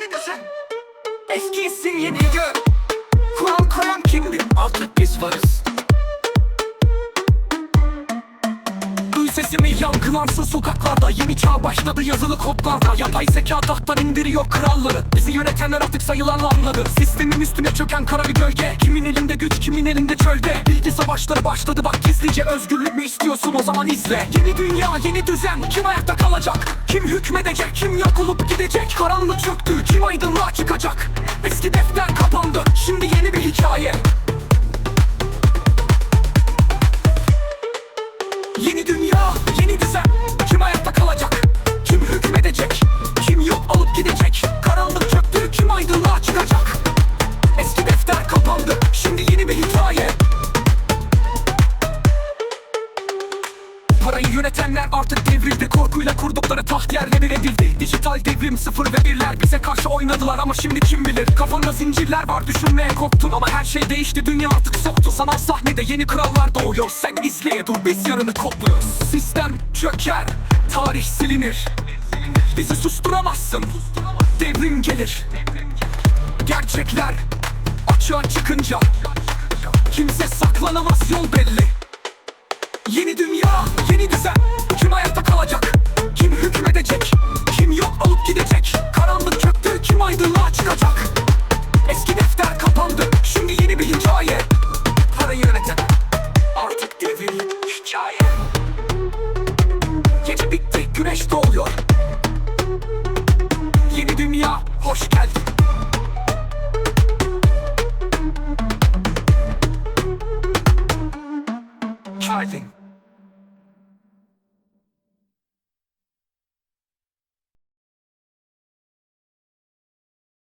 düzen. Eskisi yeni gör sesimi yankılansın sokaklarda. Yeni çağ başladı yazılı kodlarda. Yapay zeka tahttan indiriyor kralları. Bizi yönetenler artık sayılan anladı. Sistemin üstüne çöken kara bir gölge. Kimin elinde güç kimin elinde çölde. Bilgi savaşları başladı bak gizlice Özgürlük mü istiyorsun? O zaman izle. Yeni dünya yeni düzen. Kim ayakta kalacak? Kim hükmedecek? Kim yok olup gidecek? Karanlık çöktü kim aydınlığa çıkacak? Eski defter kapandı şimdi yeni bir hikaye. Yeni dünya, yeni düzen Kim ayakta kalacak? Kim hükmedecek? Kim yok alıp gidecek? Karanlık çöktü, kim aydınlığa çıkacak? Eski defter kapandı, şimdi yeni bir hikaye Parayı yönetenler artık devrildi Korkuyla kurdukları taht yerle bir edildi Dijital devrim sıfır ve birler Bize karşı oynadılar ama şimdi kim bilir Kafanda zincirler var düşünmeye korktun Ama her şey değişti dünya artık soktu Sanal sahnede yeni krallar doğuyor Sen izleye dur biz yarını kodluyoruz Sistem çöker Tarih silinir. Bizi susturamazsın Devrim gelir. Gerçekler açığa çıkınca Kimse saklanamaz yol belli. Yeni dünya, yeni düzen Kim hayatta kalacak, kim hükmedecek? Kim yok alıp gidecek? Karanlık çöktü, kim aydınlığa çıkacak? Eski defter kapandı Şimdi yeni bir hikaye. Parayı yöneten Artık devir hikaye. Gece bitti güneş doğuyor. Yeni dünya hoş geldin.